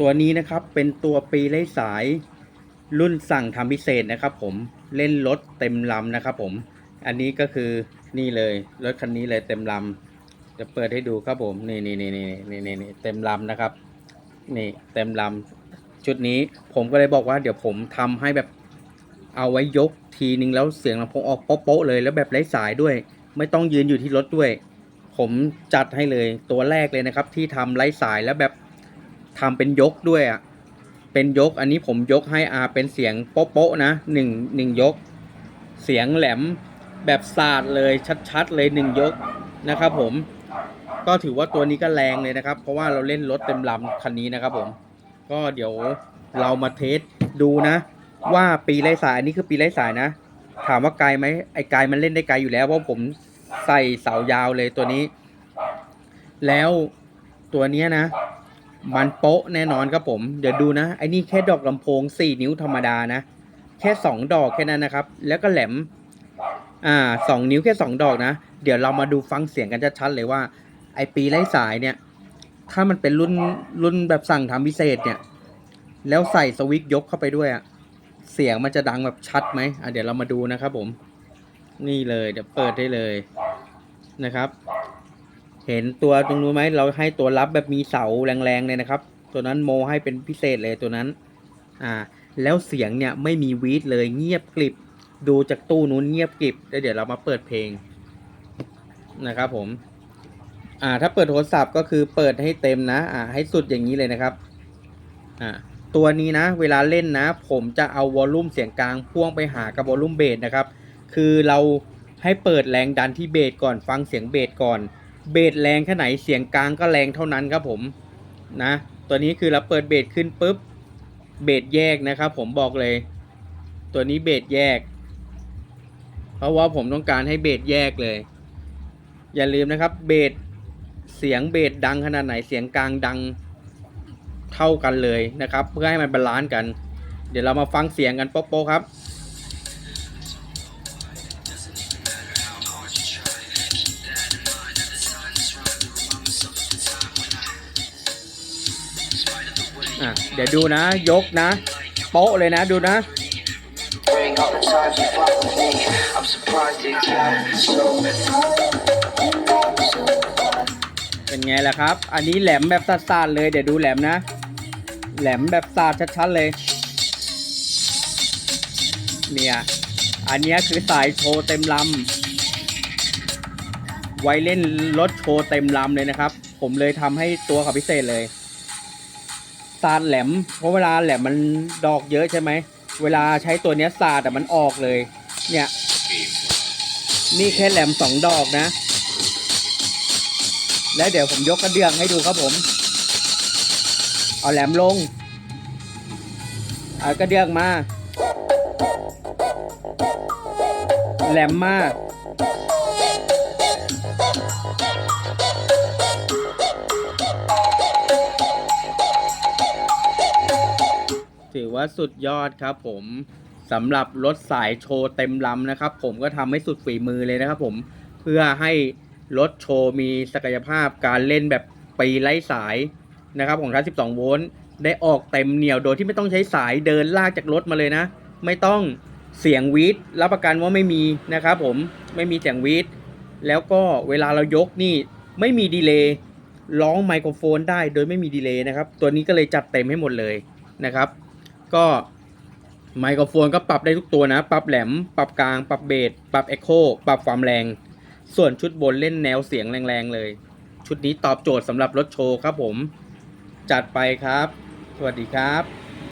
ตัวนี้นะครับเป็นตัวปีไร้สายรุ่นสั่งทำพิเศษนะครับ ผมเล่นรถเต็มลำนะครับ ผมอันนี้ก็คือนี่เลยรถคันนี้เลยเต็มลำจะเปิดให้ดูครับผมนี่นี่นี่นี่นี่นี่นี่เต็มลำนะครับ นี่เต็มลำชุดนี้ผมก็เลยบอกว่าเดี๋ยวผมทำให้แบบเอาไว้ยกทีนึงแล้วเสียงลำโพงออกโป๊ะเลยแล้วแบบไร้สายด้วย ไม่ต้องยืนอยู่ที่รถด้วย ผมจัดให้เลยตัวแรกเลยนะครับ ที่ทำไร้สายแล้วแบบ ทำเป็นยกด้วยอะเป็นยกอันนี้ผมยกให้อาเป็นเสียงโป๊ะๆนะหนึ่งหนึ่งยก เสียงแหลมแบบสาดเลยชัดๆเลยหนึ่งยกนะครับผมก็ถือว่าตัวนี้ก็แรงเลยนะครับ เพราะว่าเราเล่นรถเต็มลำคันนี้นะครับผมก็เดี๋ยวเรามาเทสดูนะ ว่าปีไร้สายอันนี้คือปีไร้สายนะ ถามว่าไกลไหมไอ้ไกลมันเล่นได้ไกลอยู่แล้วเพราะผมใส่เสายาวเลยตัวนี้ แล้วตัวเนี้ยนะ มันโป๊ะแน่นอนครับผม เดี๋ยวดูนะไอ้นี่แค่ดอกลำโพง 4 นิ้วธรรมดานะ แค่ 2 ดอกแค่นั้นนะครับ แล้วก็แหลม อ่าสองนิ้วแค่ 2 ดอกนะ เดี๋ยวเรามาดูฟังเสียงกันชัดๆเลยว่า ไอปีไร้สายเนี่ย ถ้ามันเป็นรุ่นรุ่นแบบสั่งทำพิเศษเนี่ย แล้วใส่สวิตช์ยกเข้าไปด้วยอะเสียงมันจะดังแบบชัดไหมอะเดี๋ยวเรามาดูนะครับผม นี่เลยเดี๋ยวเปิดได้เลยนะครับ เห็นตัวตรงนู้นไหมเราให้ตัวรับแบบมีเสาแรงๆเลยนะครับ ตัวนั้นโมให้เป็นพิเศษเลยตัวนั้น อ่า แล้วเสียงเนี่ยไม่มีวีดเลยเงียบกริบ ดูจากตู้นู้นเงียบกริบแล้วเดี๋ยวเรามาเปิดเพลงนะครับผม อ่า ถ้าเปิดโทรศัพท์ก็คือเปิดให้เต็มนะ อ่า ให้สุดอย่างนี้เลยนะครับ อ่า ตัวนี้นะ เวลาเล่นนะ ผมจะเอาวอลลุ่มเสียงกลางพ่วงไปหากับวอลลุ่มเบสนะครับ คือเราให้เปิดแรงดันที่เบสก่อนฟังเสียงเบสก่อน เบสแรงแค่ไหนเสียงกลางก็แรงเท่านั้นครับผมนะ ตัวนี้คือเราเปิดเบสขึ้นปุ๊บเบสแยกนะครับผมบอกเลย ตัวนี้เบสแยก เพราะว่าผมต้องการให้เบสแยกเลย อย่าลืมนะครับเบสเสียงเบสดังขนาดไหนเสียงกลางดังเท่ากันเลยนะครับ เพื่อให้มันบาลานซ์กัน เดี๋ยวเรามาฟังเสียงกันโป๊ะๆครับ อะเดี๋ยวดูนะยกนะ โป๊ะเลยนะดูนะ เป็นไงล่ะครับ อันนี้แหลมแบบสาดๆเลย เดี๋ยวดูแหลมนะ แหลมแบบสาดชัดๆเลย เนี่ย อันนี้คือสายโชว์เต็มลำไว้เล่นรถโชว์เต็มลำเลยนะครับ ผมเลยทำให้ตัวเขาพิเศษเลย สาดแหลม เพราะเวลาแหลมมันดอกเยอะใช่ไหม เวลาใช้ตัวเนี้ยสาดแต่มันออกเลย เนี่ย นี่แค่แหลมสองดอกนะ แล้วเดี๋ยวผมยกกระเดื่องให้ดูครับผม เอาแหลมลง เอากระเดื่องมา แหลมมา อว่าสุดยอดครับผมสำหรับรถสายโชว์เต็มลำนะครับ ผมก็ทำให้สุดฝีมือเลยนะครับผมเพื่อให้รถโชว์มีศักยภาพการเล่นแบบปีไร้สายนะครับของทัส12 โวลต์ได้ออกเต็มเหนียวโดยที่ไม่ต้องใช้สายเดินลากจากรถมาเลยนะ ไม่ต้องเสียงวีดรับประกันว่าไม่มีนะครับผมไม่มีเสียงวีดแล้วก็เวลาเรายกนี่ไม่มีดีเลย์ร้องไมโครโฟนได้โดยไม่มีดีเลย์นะครับ ตัวนี้ก็เลยจัดเต็มให้หมดเลยนะครับ ก็ไมโครโฟนก็ปรับได้ทุกตัวนะ ปรับแหลม ปรับกลาง ปรับเบส ปรับเอ็กโค ปรับความแรง ส่วนชุดบนเล่นแนวเสียงแรงๆเลย ชุดนี้ตอบโจทย์สำหรับรถโชว์ครับผม จัดไปครับ สวัสดีครับ